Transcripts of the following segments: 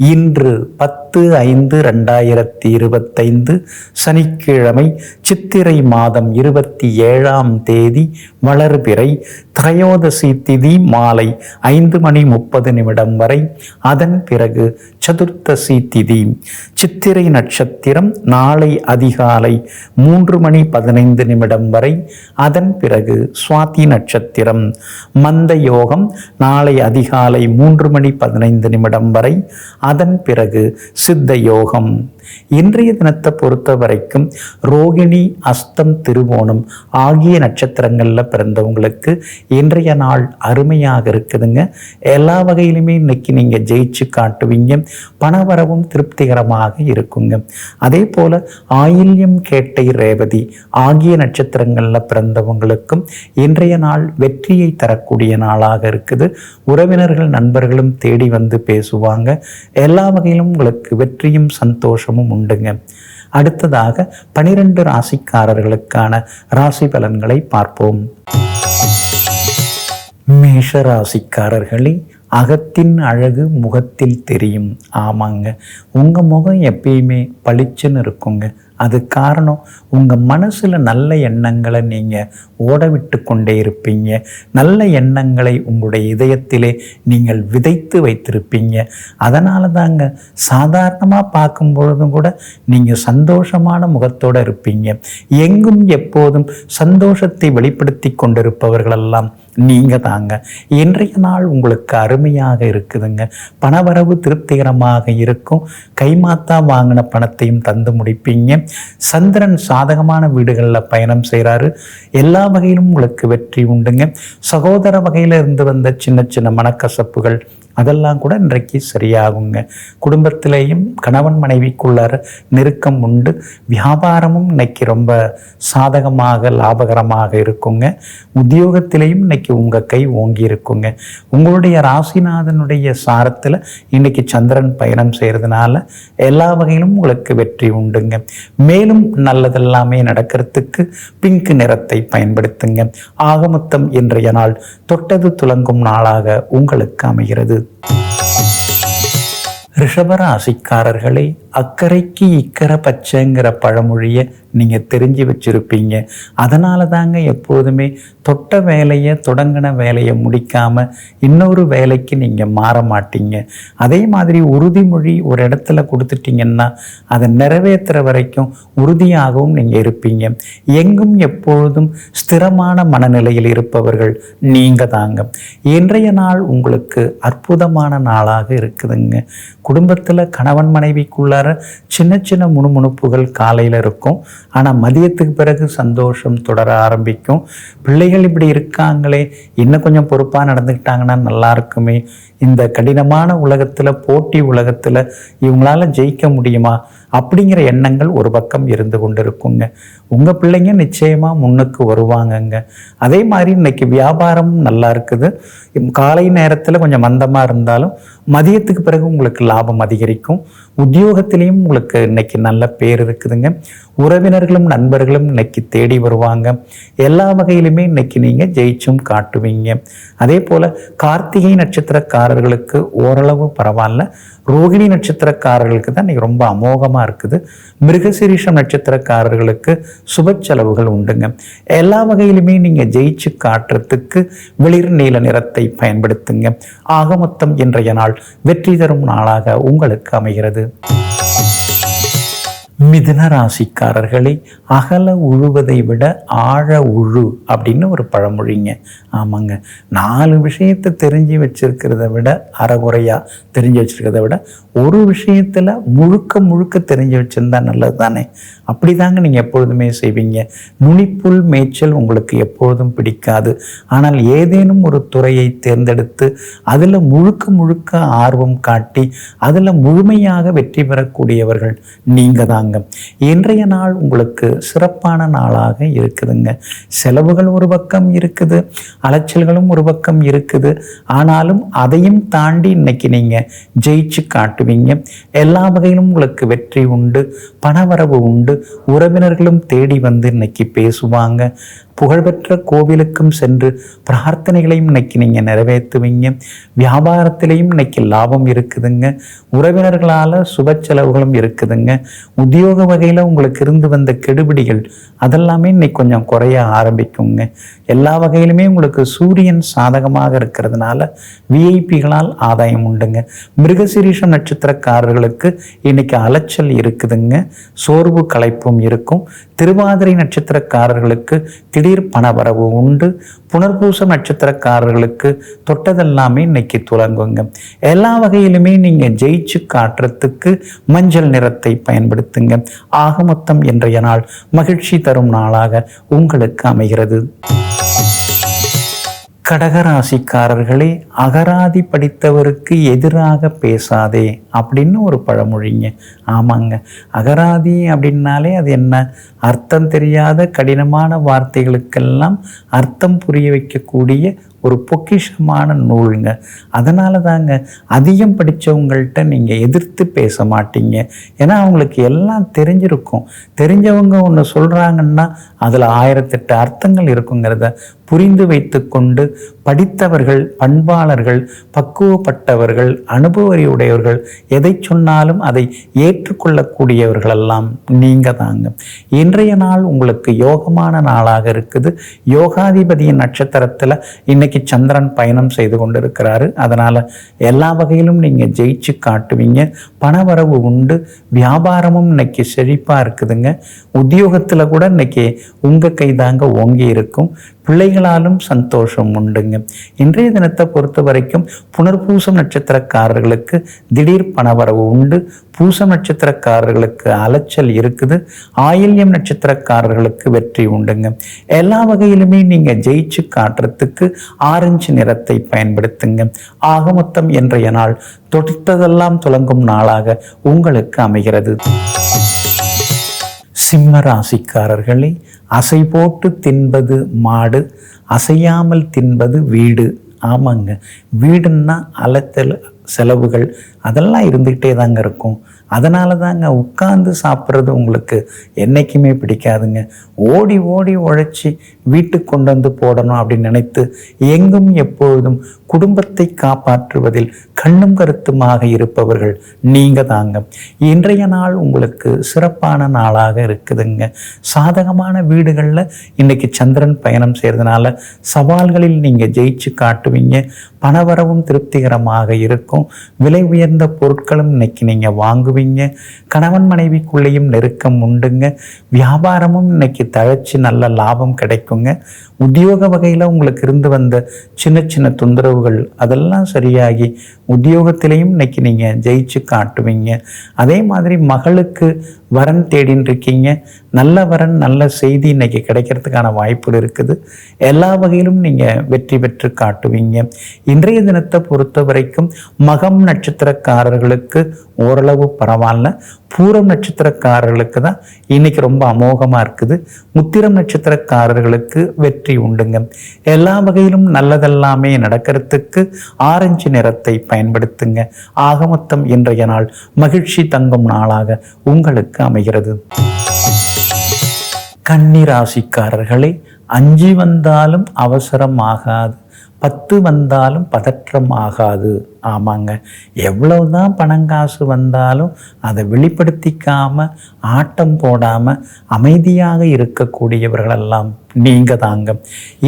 இன்று பத்து ஐந்து ரெண்டாயிரத்தி இருபத்தைந்து சனிக்கிழமை சித்திரை மாதம் இருபத்தி ஏழாம் தேதி வளர்பிறை திரையோதசி திதி மாலை ஐந்து மணி முப்பது நிமிடம் வரை. அதன் பிறகு சதுர்த்தசி திதி. சித்திரை நட்சத்திரம் நாளை அதிகாலை மூன்று மணி பதினைந்து நிமிடம் வரை. அதன் பிறகு சுவாதி நட்சத்திரம். மந்த யோகம் நாளை அதிகாலை மூன்று மணி பதினைந்து நிமிடம் வரை. அதன் பிறகு சித்த யோகம். இன்றைய தினத்தை பொறுத்த வரைக்கும் ரோகிணி அஸ்தம் திருவோணம் ஆகிய நட்சத்திரங்களில் பிறந்தவங்களுக்கு இன்றைய நாள் அருமையாக இருக்குதுங்க. எல்லா வகையிலுமே இன்னைக்கு நீங்கள் ஜெயிச்சு காட்டுவீங்க. பணவரவும் திருப்திகரமாக இருக்குங்க. அதே போல் ஆயில்யம் கேட்டை ரேவதி ஆகிய நட்சத்திரங்களில் பிறந்தவங்களுக்கும் இன்றைய நாள் வெற்றியை தரக்கூடிய நாளாக இருக்குது. உறவினர்கள் நண்பர்களும் தேடி வந்து பேசுவாங்க. எல்லா வகையிலும் உங்களுக்கு வெற்றியும் சந்தோஷமும் உண்டுங்க. அடுத்ததாக பனிரெண்டு ராசிக்காரர்களுக்கான ராசி பலன்களை பார்ப்போம். மேஷ ராசிக்காரர்களே அகத்தின் அழகு முகத்தில் தெரியும். ஆமாங்க. உங்கள் முகம் எப்பயுமே பளிச்சுன்னு இருக்குங்க. அது காரணம் உங்கள் மனசில் நல்ல எண்ணங்களை நீங்கள் ஓட விட்டு கொண்டே இருப்பீங்க. நல்ல எண்ணங்களை உங்களுடைய இதயத்திலே நீங்கள் விதைத்து வைத்திருப்பீங்க. அதனால தாங்க சாதாரணமாக பார்க்கும் பொழுதும் கூட நீங்கள் சந்தோஷமான முகத்தோடு இருப்பீங்க. எங்கும் எப்போதும் சந்தோஷத்தை வெளிப்படுத்தி கொண்டிருப்பவர்களெல்லாம் நீங்கள் தாங்க இன்றைய நாள் உங்களுக்கு அருமையாக இருக்குதுங்க. பணவரவு திருப்திகரமாக இருக்கும். கைமாத்தா வாங்கின பணத்தையும் தந்து முடிப்பீங்க. சந்திரன் சாதகமான வீடுகளில் பயணம் செய்கிறாரு எல்லா வகையிலும் உங்களுக்கு வெற்றி உண்டுங்க. சகோதர வகையில் இருந்து வந்த சின்ன சின்ன மனக்கசப்புகள் அதெல்லாம் கூட இன்றைக்கு சரியாகுங்க. குடும்பத்திலேயும் கணவன் மனைவிக்குள்ளார நெருக்கம் உண்டு. வியாபாரமும் இன்னைக்கு ரொம்ப சாதகமாக லாபகரமாக இருக்குங்க. உத்தியோகத்திலையும் இன்னைக்கு உங்கள் கை ஓங்கி இருக்குங்க. உங்களுடைய ராசிநாதனுடைய சாரத்தில் இன்னைக்கு சந்திரன் பயணம் செய்கிறதுனால எல்லா வகையிலும் உங்களுக்கு வெற்றி உண்டுங்க. மேலும் நல்லதெல்லாமே நடக்கிறதுக்கு பிங்க் நிறத்தை பயன்படுத்துங்க. ஆகமொத்தம் இன்றைய நாள் தொட்டது துலங்கும் நாளாக உங்களுக்கு அமைகிறது. ரிஷபராசிக்காரர்களே அக்கறைக்கு இக்கரை பச்சைங்கிற பழமொழியை நீங்கள் தெரிஞ்சு வச்சுருப்பீங்க. அதனால தாங்க எப்போதுமே தொட்ட வேலையை தொடங்கின வேலையை முடிக்காமல் இன்னொரு வேலைக்கு நீங்கள் மாற மாட்டீங்க. அதே மாதிரி உறுதிமொழி ஒரு இடத்துல கொடுத்துட்டீங்கன்னா அதை நிறைவேற்றுற வரைக்கும் உறுதியாகவும் நீங்கள் இருப்பீங்க. எங்கும் எப்பொழுதும் ஸ்திரமான மனநிலையில் இருப்பவர்கள் நீங்கள் தாங்க. இன்றைய நாள் உங்களுக்கு அற்புதமான நாளாக இருக்குதுங்க. குடும்பத்தில் கணவன் மனைவிக்குள்ளார சின்ன சின்ன முணுமுணுப்புகள் காலையில் இருக்கும். ஆனால் மதியத்துக்கு பிறகு சந்தோஷம் தொடர ஆரம்பிக்கும். பிள்ளைகள் இப்படி இருக்காங்களே இன்னும் கொஞ்சம் பொறுப்பாக நடந்துக்கிட்டாங்கன்னா நல்லா இருக்குமே. இந்த கடினமான உலகத்தில் போட்டி உலகத்தில் இவங்களால ஜெயிக்க முடியுமா? அப்படிங்கிற எண்ணங்கள் ஒரு பக்கம் இருந்து கொண்டு இருக்குங்க உங்கள் பிள்ளைங்க நிச்சயமாக முன்னுக்கு வருவாங்கங்க. அதே மாதிரி இன்னைக்கு வியாபாரமும் நல்லா இருக்குது. காலை நேரத்தில் கொஞ்சம் மந்தமாக இருந்தாலும் மதியத்துக்கு பிறகு உங்களுக்கு லாபம் அதிகரிக்கும். உத்தியோகத்திலையும் உங்களுக்கு இன்னைக்கு நல்ல பேர் இருக்குதுங்க. உறவினர்களும் நண்பர்களும் இன்னைக்கு தேடி வருவாங்க. எல்லா வகையிலுமே இன்னைக்கு நீங்கள் ஜெயிச்சும் காட்டுவீங்க. அதே போல் கார்த்திகை நட்சத்திரக்காரர்களுக்கு ஓரளவு பரவாயில்ல. ரோகிணி நட்சத்திரக்காரர்களுக்கு தான் இன்னைக்கு ரொம்ப அமோகமாக இருக்குது. மிருகசிரீஷம் நட்சத்திரக்காரர்களுக்கு சுப செலவுகள் உண்டுங்க. எல்லா வகையிலுமே நீங்கள் ஜெயிச்சு காட்டுறதுக்கு வெளிர் நீல நிறத்தை பயன்படுத்துங்க. ஆக மொத்தம் இன்றைய நாள் வெற்றி தரும் நாளாக உங்களுக்கு அமைகிறது. மிதுன ராசிக்காரர்களை அகல உழுவதை விட ஆழ உழு அப்படின்னு ஒரு பழமொழிங்க. ஆமாங்க. நாலு விஷயத்தை தெரிஞ்சு வச்சிருக்கிறத விட அறகுறையாக தெரிஞ்சு வச்சிருக்கிறத விட ஒரு விஷயத்தில் முழுக்க முழுக்க தெரிஞ்சு வச்சிருந்தா நல்லது தானே அப்படி தாங்க நீங்கள் எப்பொழுதுமே செய்வீங்க. நுனிப்புல் மேய்ச்சல் உங்களுக்கு எப்பொழுதும் பிடிக்காது. ஆனால் ஏதேனும் ஒரு துறையை தேர்ந்தெடுத்து அதில் முழுக்க முழுக்க ஆர்வம் காட்டி அதில் முழுமையாக வெற்றி பெறக்கூடியவர்கள் நீங்கள் தாங்க பாருங்க. இன்றைய நாள் உங்களுக்கு சிறப்பான நாளாக இருக்குதுங்க. செலவுகள் ஒரு பக்கம் இருக்குது அலைச்சல்களும் ஒரு பக்கம் இருக்குது. ஆனாலும் அதையும் தாண்டி இன்னைக்கு நீங்கள் ஜெயிச்சு காட்டுவீங்க. எல்லா வகையிலும் உங்களுக்கு வெற்றி உண்டு பணவரவு உண்டு. உறவினர்களும் தேடி வந்து இன்னைக்கு பேசுவாங்க. புகழ்பெற்ற கோவிலுக்கும் சென்று பிரார்த்தனைகளையும் இன்னைக்கு நீங்கள் நிறைவேற்றுவீங்க. வியாபாரத்திலையும் இன்னைக்கு லாபம் இருக்குதுங்க. உறவினர்களால் சுப செலவுகளும் இருக்குதுங்க. உத்தியோக வகையில் உங்களுக்கு இருந்து வந்த கெடுபிடிகள் அதெல்லாமே இன்னைக்கு கொஞ்சம் குறைய ஆரம்பிக்குங்க. எல்லா வகையிலுமே உங்களுக்கு சூரியன் சாதகமாக இருக்கிறதுனால விஐபிகளால் ஆதாயம் உண்டுங்க. மிருகசிரீஷம் நட்சத்திரக்காரர்களுக்கு இன்னைக்கு அலைச்சல் இருக்குதுங்க. சோர்வு களைப்பும் இருக்கும். திருவாதிரை நட்சத்திரக்காரர்களுக்கு திடீர் பணவரவு உண்டு. புனர்பூசம் நட்சத்திரக்காரர்களுக்கு தொட்டதெல்லாமே இன்னைக்கு துலங்குங்க. எல்லா வகையிலுமே நீங்க ஜெயிச்சு காட்டுறதுக்கு மஞ்சள் நிறத்தை பயன்படுத்துங்க. ஆக மொத்தம் இன்றைய நாள் மகிழ்ச்சி தரும் நாளாக உங்களுக்கு அமைகிறது. கடகராசிக்காரர்களே அகராதி படித்தவருக்கு எதிராக பேசாதே அப்படின்னு ஒரு பழமொழிங்க. ஆமாங்க. அகராதி அப்படின்னாலே அது என்ன? அர்த்தம் தெரியாத கடினமான வார்த்தைகளுக்கெல்லாம் அர்த்தம் புரிய வைக்கக்கூடிய ஒரு பொக்கிஷமான நூலுங்க. அதனால தாங்க அதிகம் படித்தவங்கள்ட்ட நீங்கள் எதிர்த்து பேச மாட்டீங்க. ஏன்னா அவங்களுக்கு எல்லாம் தெரிஞ்சிருக்கும். தெரிஞ்சவங்க ஒன்று சொல்கிறாங்கன்னா அதில் ஆயிரத்தெட்டு அர்த்தங்கள் இருக்குங்கிறத புரிந்து வைத்துக்கொண்டு படித்தவர்கள் பண்பாளர்கள் பக்குவப்பட்டவர்கள் அனுபவறியுடையவர்கள் எதை சொன்னாலும் அதை ஏற்றுக்கொள்ளக்கூடியவர்களெல்லாம் நீங்கள் தாங்க இன்றைய நாள் உங்களுக்கு யோகமான நாளாக இருக்குது. யோகாதிபதியின் நட்சத்திரத்தில் இன்னைக்கு சந்திரன் பயணம் செய்து கொண்டிருக்கிறாரு. அதனால் எல்லா வகையிலும் நீங்கள் ஜெயிச்சு காட்டுவீங்க. பணவரவு உண்டு. வியாபாரமும் இன்னைக்கு செழிப்பாக இருக்குதுங்க. உத்தியோகத்தில் கூட இன்னைக்கு உங்கள் கைதாங்க ஓங்கி இருக்கும். பிள்ளைகளாலும் சந்தோஷம் உண்டுங்க. இன்றைய தினத்தை பொறுத்த வரைக்கும் புனர்பூசம் நட்சத்திரக்காரர்களுக்கு திடீர் பணவரவு உண்டு. பூசம் நட்சத்திரக்காரர்களுக்கு அலைச்சல் இருக்குது. ஆயில்யம் நட்சத்திரக்காரர்களுக்கு வெற்றி உண்டுங்க. எல்லா வகையிலுமே நீங்கள் ஜெயிச்சு காட்டுறதுக்கு ஆரஞ்சு நிறத்தை பயன்படுத்துங்க. ஆக மொத்தம் இன்றைய நாள் தொடுத்ததெல்லாம் துலங்கும் நாளாக உங்களுக்கு அமைகிறது. சிம்ம ராசிக்காரர்களே அசை போட்டு தின்பது மாடு அசையாமல் தின்பது வீடு. ஆமாங்க. வீடுன்னா அலத்தல் செலவுகள் அதெல்லாம் இருந்துக்கிட்டே தாங்க இருக்கும். அதனால தாங்க உட்கார்ந்து சாப்பிட்றது உங்களுக்கு என்றைக்குமே பிடிக்காதுங்க. ஓடி ஓடி உழைச்சி வீட்டுக்கு கொண்டு வந்து போடணும் அப்படின்னு நினைத்து எங்கும் எப்பொழுதும் குடும்பத்தை காப்பாற்றுவதில் கண்ணும் கருத்துமாக இருப்பவர்கள் நீங்கள் தாங்க. இன்றைய நாள் உங்களுக்கு சிறப்பான நாளாக இருக்குதுங்க. சாதகமான வீடுகளில் இன்னைக்கு சந்திரன் பயணம் செய்கிறதுனால சவால்களில் நீங்கள் ஜெயிச்சு காட்டுவீங்க. பணவரவும் திருப்திகரமாக இருக்கும். விலை உயர்ந்த பொருட்களும் இன்னைக்கு நீங்கள் வாங்குவீங்க. கணவன் மனைவிக்குள்ளேயும் நெருக்கம் உண்டுங்க. வியாபாரமும் இன்னைக்கு தழைச்சி நல்ல லாபம் கிடைக்குங்க. உத்தியோக வகையில் உங்களுக்கு இருந்து வந்த சின்ன சின்ன தொந்தரவுகள் அதெல்லாம் சரியாகி உத்தியோகத்திலையும் இன்னைக்கு நீங்கள் ஜெயிச்சு காட்டுவீங்க. அதே மாதிரி மகளுக்கு வரன் தேடின்னு இருக்கீங்க நல்ல வரன் நல்ல செய்தி இன்னைக்கு கிடைக்கிறதுக்கான வாய்ப்புகள் இருக்குது. எல்லா வகையிலும் நீங்கள் வெற்றி பெற்று காட்டுவீங்க. இன்றைய தினத்தை பொறுத்த வரைக்கும் மகம் நட்சத்திரக்காரர்களுக்கு ஓரளவு பரவாயில்ல. பூரம் நட்சத்திரக்காரர்களுக்கு தான் இன்னைக்கு ரொம்ப அமோகமாக இருக்குது. முத்திரம் நட்சத்திரக்காரர்களுக்கு வெற்றி உண்டுங்க. எல்லா வகையிலும் நல்லதெல்லாமே நடக்கிறதுக்கு ஆரஞ்சு நிறத்தை பயன்படுத்துங்க. ஆக மொத்தம் இன்றைய நாள் மகிழ்ச்சி தங்கும் நாளாக. உங்களுக்கு அமைகிறது. கன்னிராசிக்காரர்களே அஞ்சு வந்தாலும் அவசரம் ஆகாது பத்து வந்தாலும் பதற்றம் ஆகாது ஆமாங்க. எவ்வளவுதான் பணங்காசு வந்தாலும் அதை வெளிப்படுத்திக்காம ஆட்டம் போடாம அமைதியாக இருக்கக்கூடியவர்களெல்லாம் நீங்க தாங்க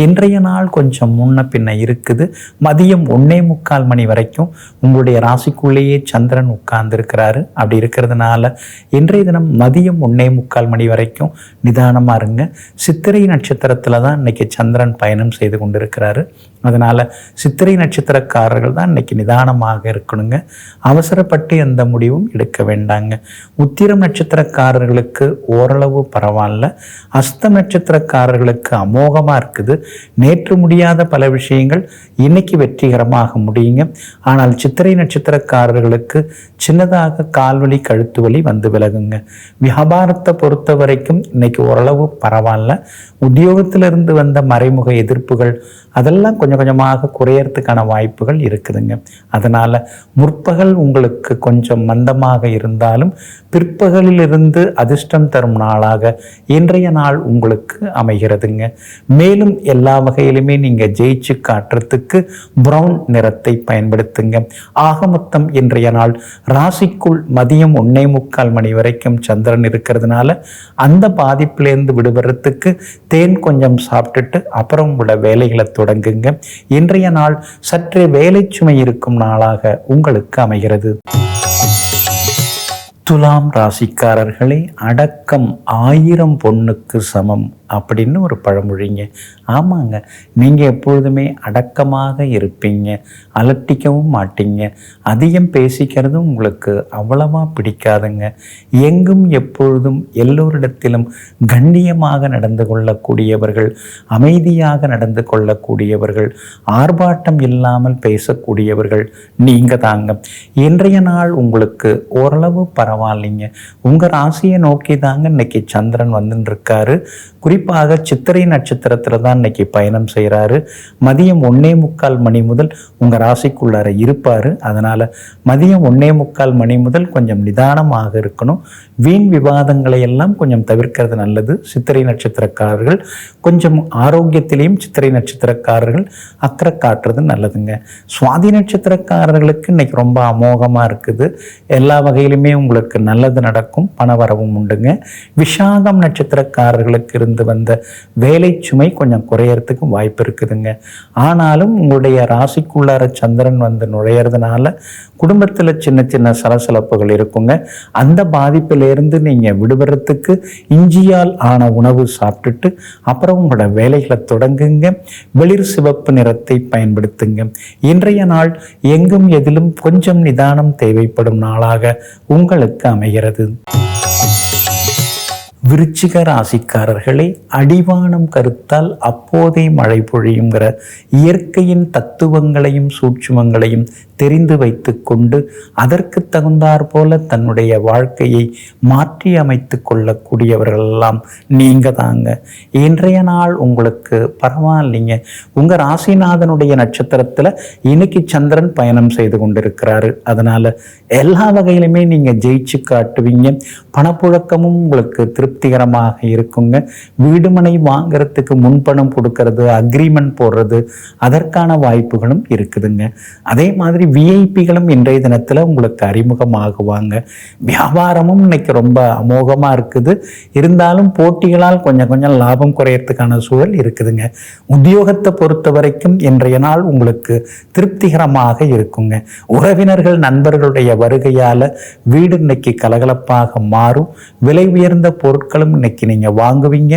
இன்றைய நாள் கொஞ்சம் முன்ன பின்ன இருக்குது. மதியம் ஒன்னே முக்கால் மணி வரைக்கும் உங்களுடைய ராசிக்குள்ளேயே சந்திரன் உட்கார்ந்துருக்கிறாரு. அப்படி இருக்கிறதுனால இன்றைய தினம் மதியம் ஒன்னே முக்கால் மணி வரைக்கும் நிதானமாக இருங்க. சித்திரை நட்சத்திரத்தில் தான் இன்னைக்கு சந்திரன் பயணம் செய்து கொண்டிருக்கிறாரு. அதனால் சித்திரை நட்சத்திரக்காரர்கள் தான் இன்னைக்கு நிதானமாக இருக்கணுங்க. அவசரப்பட்டு எந்த முடிவும் எடுக்க வேண்டாங்க. உத்திரம் நட்சத்திரக்காரர்களுக்கு ஓரளவு பரவாயில்ல. அஸ்த நட்சத்திரக்காரர்களுக்கு நட்சத்திரக்காரர்களுக்கு அமோகமாக இருக்குது. நேற்று முடியாத பல விஷயங்கள் இன்னைக்கு வெற்றிகரமாக முடியுங்க. ஆனால் சித்திரை நட்சத்திரக்காரர்களுக்கு சின்னதாக கால்வலி கழுத்து வலி வந்து விலகுங்க. வியாபாரத்தை பொறுத்த வரைக்கும் இன்னைக்கு ஓரளவு பரவாயில்ல. உத்தியோகத்திலிருந்து வந்த மறைமுக எதிர்ப்புகள் அதெல்லாம் கொஞ்சம் கொஞ்சமாக குறையறதுக்கான வாய்ப்புகள் இருக்குதுங்க. அதனால் முற்பகல் உங்களுக்கு கொஞ்சம் மந்தமாக இருந்தாலும் பிற்பகலிலிருந்து அதிர்ஷ்டம் தரும் நாளாக இன்றைய நாள் உங்களுக்கு அமைகிறதுங்க. மேலும் எல்லா வகையிலுமே நீங்கள் ஜெயிச்சு காட்டுறதுக்கு ப்ரௌன் நிறத்தை பயன்படுத்துங்க. ஆக மொத்தம் இன்றைய நாள் ராசிக்குள் மதியம் ஒன்னே முக்கால் மணி வரைக்கும் சந்திரன் இருக்கிறதுனால அந்த பாதிப்பிலேருந்து விடுபடுறதுக்கு தேன் கொஞ்சம் சாப்பிட்டுட்டு அப்புறம் உள்ள வேலைகளை தொடங்குங்க. இன்றைய நாள் சற்றே வேலை சுமை இருக்கும் நாளாக உங்களுக்கு அமைகிறது. துலாம் ராசிக்காரர்களே அடக்கம் ஆயிரம் பொண்ணுக்கு சமம். அப்படின்னு ஒரு பழமொழிங்க. ஆமாங்க. நீங்கள் எப்பொழுதுமே அடக்கமாக இருப்பீங்க. அலட்டிக்கவும் மாட்டீங்க. அதிகம் பேசிக்கிறதும் உங்களுக்கு அவ்வளவா பிடிக்காதுங்க. எங்கும் எப்பொழுதும் எல்லோரிடத்திலும் கண்ணியமாக நடந்து கொள்ளக்கூடியவர்கள் அமைதியாக நடந்து கொள்ளக்கூடியவர்கள் ஆர்ப்பாட்டம் இல்லாமல் பேசக்கூடியவர்கள் நீங்கள் தாங்க. இன்றைய நாள் உங்களுக்கு ஓரளவு பரவாயில்லைங்க. உங்கள் ராசியை நோக்கி தாங்க இன்னைக்கு சந்திரன் வந்துட்டு இருக்காரு குறிப்பாக சித்திரை நட்சத்திரத்தில் தான் இன்னைக்கு பயணம் செய்கிறாரு மதியம் ஒன்னே முக்கால் மணி முதல் உங்கள் ராசிக்குள்ளார இருப்பார். அதனால் மதியம் ஒன்னே முக்கால் மணி முதல் கொஞ்சம் நிதானமாக இருக்கணும். வீண் விவாதங்களை எல்லாம் கொஞ்சம் தவிர்க்கிறது நல்லது. சித்திரை நட்சத்திரக்காரர்கள் கொஞ்சம் ஆரோக்கியத்திலையும் சித்திரை நட்சத்திரக்காரர்கள் அக்கறை காட்டுறது நல்லதுங்க. சுவாதி நட்சத்திரக்காரர்களுக்கு இன்னைக்கு ரொம்ப அமோகமாக இருக்குது. எல்லா வகையிலுமே உங்களுக்கு நல்லது நடக்கும். பணவரவும் உண்டுங்க. விஷாகம் நட்சத்திரக்காரர்களுக்கு இருந்து வந்த வேலை சுமை கொஞ்சம் குறையறதுக்கும் வாய்ப்பு இருக்குதுங்க. ஆனாலும் உங்களுடைய ராசிக்குள்ளார சந்திரன் வந்து நுழையிறதுனால குடும்பத்தில் சின்ன சின்ன சலசலப்புகள் இருக்குங்க. அந்த பாதிப்பிலிருந்து நீங்கள் விடுபடுறதுக்கு இஞ்சியால் ஆன உணவு சாப்பிட்டுட்டு அப்புறம் உங்களோட வேலைகளை தொடங்குங்க. வெளிர் சிவப்பு நிறத்தை பயன்படுத்துங்க. இன்றைய நாள் எங்கும் எதிலும் கொஞ்சம் நிதானம் தேவைப்படும் நாளாக உங்களுக்கு அமைகிறது. விருச்சிக ராசிக்காரர்களே அடிவானம் கருத்தால் அப்போதே மழை பொழியுங்கிற இயற்கையின் தத்துவங்களையும் சூட்சுமங்களையும் தெரிந்து வைத்து கொண்டு அதற்கு தகுந்தாற் போல தன்னுடைய வாழ்க்கையை மாற்றி அமைத்து கொள்ளக்கூடியவர்களெல்லாம் நீங்க தாங்க இன்றைய நாள் உங்களுக்கு பரவாயில்லைங்க. உங்க ராசிநாதனுடைய நட்சத்திரத்துல இன்னைக்கு சந்திரன் பயணம் செய்து கொண்டிருக்கிறாரு. அதனால எல்லா வகையிலுமே நீங்க ஜெயிச்சு காட்டுவீங்க. பணப்புழக்கமும் உங்களுக்கு திருப்திகரமாக இருக்குங்க. வீடுமனை வாங்குறதுக்கு முன்பணம் கொடுக்கறது அக்ரிமெண்ட் போடுறது அதற்கான வாய்ப்புகளும் இருக்குதுங்க. அதே மாதிரி விஐபிகளும் இன்றைய தினத்தில் உங்களுக்கு அறிமுகமாகுவாங்க. வியாபாரமும் இன்னைக்கு ரொம்ப அமோகமாக இருக்குது. இருந்தாலும் போட்டிகளால் கொஞ்சம் கொஞ்சம் லாபம் குறையறதுக்கான சூழல் இருக்குதுங்க. உத்தியோகத்தை பொறுத்த வரைக்கும் இன்றைய நாள் உங்களுக்கு திருப்திகரமாக இருக்குங்க. உறவினர்கள் நண்பர்களுடைய வருகையால் வீடு இன்னைக்கு கலகலப்பாக மாறும். விலை உயர்ந்த பொருட்களும் இன்னைக்கு நீங்கள் வாங்குவீங்க.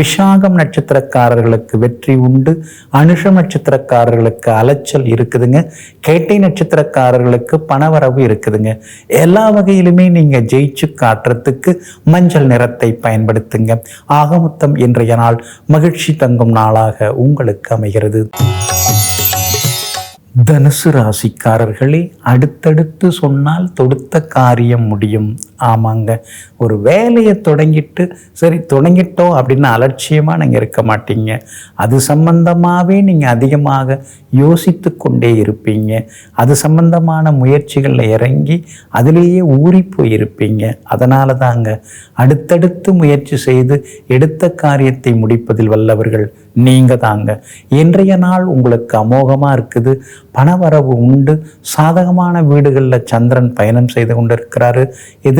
விஷாகம் நட்சத்திரக்காரர்களுக்கு வெற்றி உண்டு. அனுஷ நட்சத்திரக்காரர்களுக்கு அலைச்சல் இருக்குதுங்க. கேட்டை நட்சத்திரக்காரர்களுக்கு பணவரவு இருக்குதுங்க. எல்லா வகையிலுமே நீங்கள் ஜெயிச்சு காட்டுறதுக்கு மஞ்சள் நிறத்தை பயன்படுத்துங்க. ஆகமுத்தம் இன்றைய நாள் மகிழ்ச்சி தங்கும் நாளாக உங்களுக்கு அமைகிறது. தனுசு ராசிக்காரர்களே அடுத்தடுத்து சொன்னால் தொடுத்த காரியம் முடியும். ஆமாங்க. ஒரு வேலையை தொடங்கிட்டு சரி தொடங்கிட்டோம் அப்படின்னு அலட்சியமாக நீங்கள் இருக்க மாட்டீங்க. அது சம்பந்தமாகவே நீங்கள் அதிகமாக யோசித்து கொண்டே இருப்பீங்க. அது சம்பந்தமான முயற்சிகளில் இறங்கி அதிலேயே ஊறி போயிருப்பீங்க. அதனால தாங்க அடுத்தடுத்து முயற்சி செய்து எடுத்த காரியத்தை முடிப்பதில் வல்லவர்கள் நீங்கள் தாங்க. இன்றைய நாள் உங்களுக்கு அமோகமாக இருக்குது. பணவரவு உண்டு. சாதகமான வீடுகளில் சந்திரன் பயணம் செய்து கொண்டிருக்கிறாரு.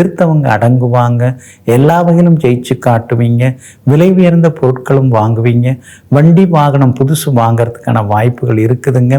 எதிர்த்தவங்க அடங்குவாங்க. எல்லா வகையிலும் ஜெயிச்சு காட்டுவீங்க. விலை உயர்ந்த பொருட்களும் வாங்குவீங்க. வண்டி வாகனம் புதுசு வாங்கிறதுக்கான வாய்ப்புகள் இருக்குதுங்க.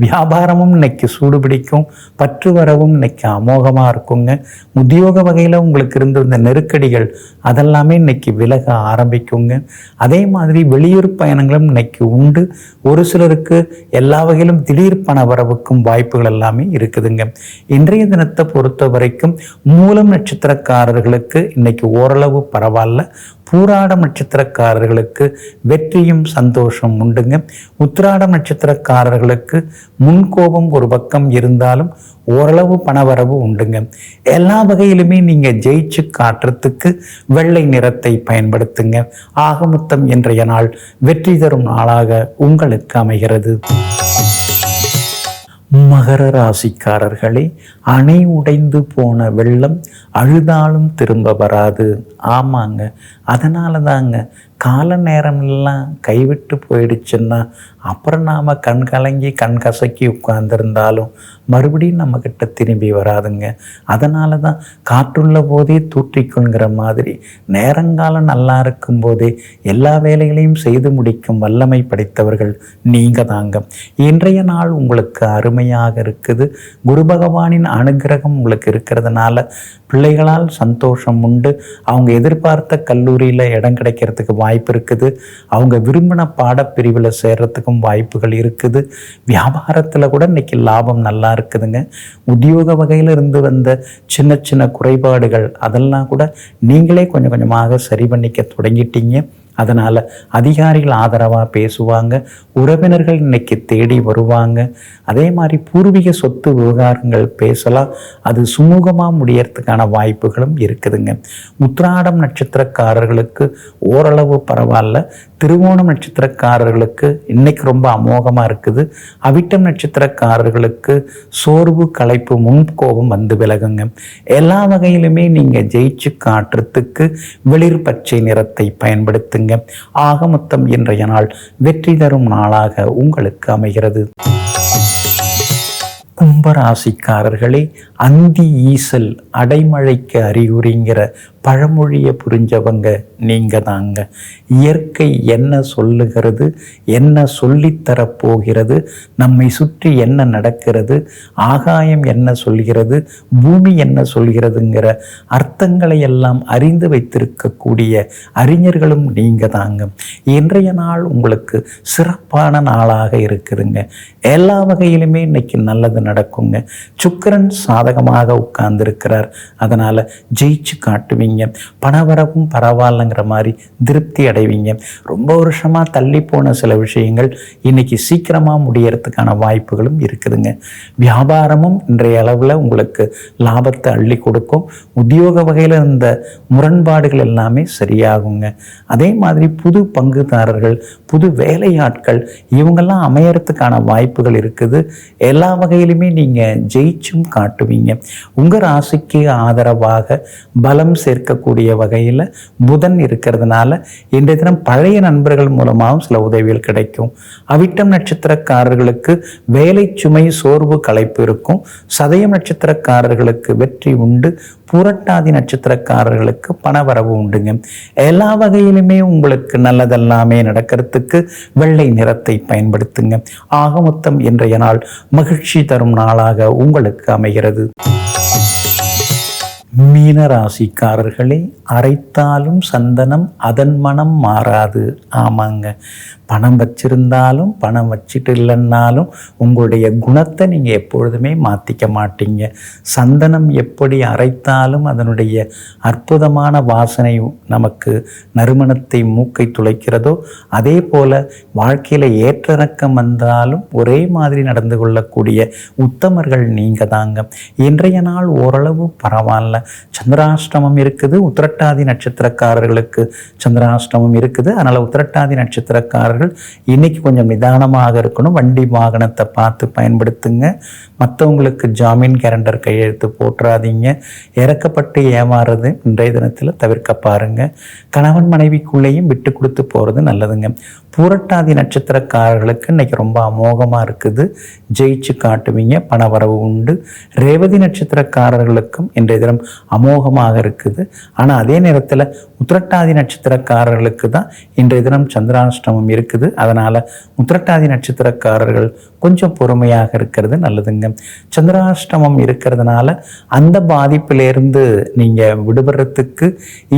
வியாபாரமும் இன்னைக்கு சூடுபிடிக்கும் பற்று வரவும் இன்னைக்கு அமோகமாக இருக்குங்க. உத்தியோக வகையில் உங்களுக்கு இருந்திருந்த நெருக்கடிகள் அதெல்லாமே இன்னைக்கு விலக ஆரம்பிக்குங்க. அதே மாதிரி வெளியூர் பயணங்களும் இன்னைக்கு உண்டு. ஒரு சிலருக்கு எல்லா வகையிலும் திடீர் பண வரவுக்கும் வாய்ப்புகள் எல்லாமே இருக்குதுங்க. இன்றைய தினத்தை பொறுத்த வரைக்கும் மூலம் நட்சத்திர நட்சத்திரக்காரர்களுக்கு இன்னைக்கு ஓரளவு பரவாயில்ல. பூராடம் நட்சத்திரக்காரர்களுக்கு வெற்றியும் சந்தோஷம் உண்டுங்க. உத்திராடம் நட்சத்திரக்காரர்களுக்கு முன்கோபம் ஒரு பக்கம் இருந்தாலும் ஓரளவு பணவரவு உண்டுங்க. எல்லா வகையிலுமே நீங்கள் ஜெயிச்சு காட்டுறதுக்கு வெள்ளை நிறத்தை பயன்படுத்துங்க. ஆகமுத்தம் இன்றைய நாள் வெற்றி தரும் நாளாக உங்களுக்கு அமைகிறது. மகர ராசிக்காரர்களே அணை உடைந்து போன வெள்ளம் அழுதாலும் திரும்ப வராது. ஆமாங்க. அதனால தாங்க கால நேரம்லாம் கைவிட்டு போயிடுச்சுன்னா அப்புறம் நாம் கண் கலங்கி கண் கசக்கி உட்கார்ந்துருந்தாலும் மறுபடியும் நம்மக்கிட்ட திரும்பி வராதுங்க. அதனால தான் காற்றுள்ள போதே தூற்றிக்கொள்கிற மாதிரி நேரங்காலம் நல்லா இருக்கும் போதே எல்லா வேலைகளையும் செய்து முடிக்கும் வல்லமை படைத்தவர்கள் நீங்கள் தாங்க. இன்றைய நாள் உங்களுக்கு அருமையாக இருக்குது. குரு பகவானின் அனுகிரகம் உங்களுக்கு இருக்கிறதுனால பிள்ளைகளால் சந்தோஷம் உண்டு. அவங்க எதிர்பார்த்த கல்லூரியில் இடம் கிடைக்கிறதுக்கு வாய்ப்பு இருக்குது. அவங்க விரும்பின பாடப்பிரிவில் சேர்றதுக்கும் வாய்ப்புகள் இருக்குது. வியாபாரத்தில் கூட இன்னைக்கு லாபம் நல்லா இருக்குதுங்க. உத்தியோக வகையில் இருந்து வந்த சின்ன சின்ன குறைபாடுகள் அதெல்லாம் கூட நீங்களே கொஞ்சம் கொஞ்சமாக சரி பண்ணிக்க தொடங்கிட்டீங்க. அதனால் அதிகாரிகள் ஆதரவாக பேசுவாங்க உறவினர்கள் இன்னைக்கு தேடி வருவாங்க. அதே மாதிரி பூர்வீக சொத்து விவகாரங்கள் பேசலாம். அது சுமூகமாக முடியறதுக்கான வாய்ப்புகளும் இருக்குதுங்க. உத்ராடம் நட்சத்திரக்காரர்களுக்கு ஓரளவு பரவாயில்ல. திருவோணம் நட்சத்திரக்காரர்களுக்கு இன்னைக்கு ரொம்ப அமோகமாக இருக்குது. அவிட்டம் நட்சத்திரக்காரர்களுக்கு சோர்வு களைப்பு முன்கோபம் வந்து விலகுங்க. எல்லா வகையிலுமே நீங்கள் ஜெயிச்சு காட்டுறதுக்கு வெளிர் பச்சை நிறத்தை பயன்படுத்துங்க. ஆக மொத்தம் இன்றைய நாள் வெற்றி தரும் நாளாக உங்களுக்கு அமைகிறது. கும்பராசிக்காரர்களே அந்தி ஈசல் அடைமழைக்கு அறிகுறிங்கிற பழமொழியை புரிஞ்சவங்க நீங்கள் தாங்க இயற்கை என்ன சொல்லுகிறது என்ன சொல்லித்தரப்போகிறது நம்மை சுற்றி என்ன நடக்கிறது ஆகாயம் என்ன சொல்கிறது பூமி என்ன சொல்கிறதுங்கிற அர்த்தங்களை எல்லாம் அறிந்து வைத்திருக்கக்கூடிய அறிஞர்களும் நீங்கள் தாங்க இன்றைய நாள் உங்களுக்கு சிறப்பான நாளாக இருக்குதுங்க. எல்லா வகையிலுமே இன்னைக்கு நல்லது நடக்குங்க. சுக்கரன் சாதகமாக உட்கார்ந்திருக்கிறார். அதனால் ஜெயிச்சு காட்டுவீங்க. பணவரவும் பரவாயில்லைங்கிற மாதிரி திருப்தி அடைவீங்க. ரொம்ப வருஷமா தள்ளி போன சில விஷயங்கள் இன்னைக்கு சீக்கிரமா முடியறதுக்கான வாய்ப்புகளும் இருக்குதுங்க. வியாபாரமும் இன்றைய அளவில் உங்களுக்கு லாபத்தை அள்ளி கொடுக்கும். உத்தியோக வகையில் இருந்த முரண்பாடுகள் எல்லாமே சரியாகுங்க. அதே மாதிரி புது பங்குதாரர்கள் புது வேலையாட்கள் இவங்கெல்லாம் அமையறதுக்கான வாய்ப்புகள் இருக்குது. எல்லா வகையிலுமே நீங்கள் ஜெயிச்சும் காட்டுவீங்க. உங்கள் ராசிக்கு ஆதரவாக பலம் சேர்க்கக்கூடிய வகையில் புதன் இருக்கிறதுனால இன்றைய தினம் பழைய நண்பர்கள் மூலமாகவும் சில உதவிகள் கிடைக்கும். அவிட்டம் நட்சத்திரக்காரர்களுக்கு வேலை சுமை சோர்வு களைப்பு இருக்கும். சதயம் நட்சத்திரக்காரர்களுக்கு வெற்றி உண்டு. புரட்டாதி நட்சத்திரக்காரர்களுக்கு பணவரவு உண்டுங்க. எல்லா வகையிலுமே உங்களுக்கு நல்லதெல்லாமே நடக்கிறதுக்கு வெள்ளை நிறத்தை பயன்படுத்துங்க. ஆகமொத்தம் இன்றைய நாள் மகிழ்ச்சி தரும் நாளாக உங்களுக்கு அமைகிறது. மீன ராசிக்காரர்களே அரைத்தாலும் சந்தனம் அதன் மனம் மாறாது. ஆமாங்க. பணம் வச்சிருந்தாலும் பணம் வச்சுட்டு இல்லைன்னாலும் உங்களுடைய குணத்தை நீங்கள் எப்பொழுதுமே மாற்றிக்க மாட்டீங்க. சந்தனம் எப்படி அரைத்தாலும் அதனுடைய அற்புதமான வாசனை நமக்கு நறுமணத்தை மூக்கை துளைக்கிறதோ அதே போல் வாழ்க்கையில் ஏற்றிறக்கம் வந்தாலும் ஒரே மாதிரி நடந்து கொள்ளக்கூடிய உத்தமர்கள் நீங்கள் தாங்க. இன்றைய நாள் ஓரளவு பரவாயில்ல. சந்திராஷ்டமம் இருக்குது உத்திரட்டாதி நட்சத்திரக்காரர்களுக்கு சந்திராஷ்டமம் இருக்குது. அதனால் உத்திரட்டாதி நட்சத்திரக்காரர்கள் இன்னைக்கு கொஞ்சம் நிதானமாக இருக்கணும். வண்டி வாகனத்தை பார்த்து பயன்படுத்துங்க. மற்றவங்களுக்கு ஜாமீன் கேரண்டர் கையெழுத்து போட்டுறாதீங்க. இறக்கப்பட்டு ஏமாறுறது இன்றைய தினத்தில் தவிர்க்க பாருங்க. கணவன் மனைவிக்குள்ளேயும் விட்டு கொடுத்து போகிறது நல்லதுங்க. பூரட்டாதி நட்சத்திரக்காரர்களுக்கு இன்னைக்கு ரொம்ப அமோகமாக இருக்குது. ஜெயிச்சு காட்டுவீங்க பணவரவு உண்டு. ரேவதி நட்சத்திரக்காரர்களுக்கும் இன்றைய தினம் அமோகமாக இருக்குது. ஆனால் அதே நேரத்தில் உத்திரட்டாதி நட்சத்திரக்காரர்களுக்கு தான் இன்றைய தினம் சந்திராஷ்டமம் இருக்குது. அதனால் உத்திரட்டாதி நட்சத்திரக்காரர்கள் கொஞ்சம் பொறுமையாக இருக்கிறது நல்லதுங்க. சந்திராஷ்டமம் இருக்கிறதுனால அந்த பாதிப்பிலேருந்து நீங்கள் விடுபடுறதுக்கு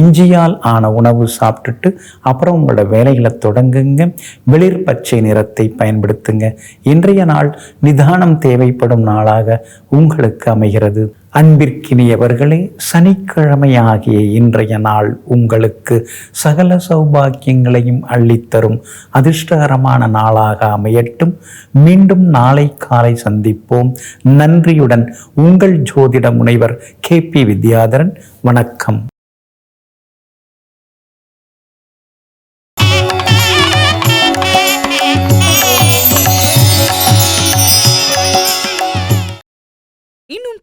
இஞ்சியால் ஆன உணவு சாப்பிட்டுட்டு அப்புறம் உங்களோட வேலைகளை தொடங்குங்க. வெளிர் பச்சை நிறத்தை பயன்படுத்துங்க. இன்றைய நாள் நிதானம் தேவைப்படும் நாளாக உங்களுக்கு அமைகிறது. அன்பிற்கினியவர்களே சனிக்கிழமை ஆகிய இன்றைய நாள் உங்களுக்கு சகல சௌபாக்கியங்களையும் அள்ளித்தரும். அதிர்ஷ்டகரமான நாளாக அமையட்டும். மீண்டும் நாளை காலை சந்திப்போம். நன்றியுடன் உங்கள் ஜோதிட முனைவர் கே பி வித்யாதரன். வணக்கம்.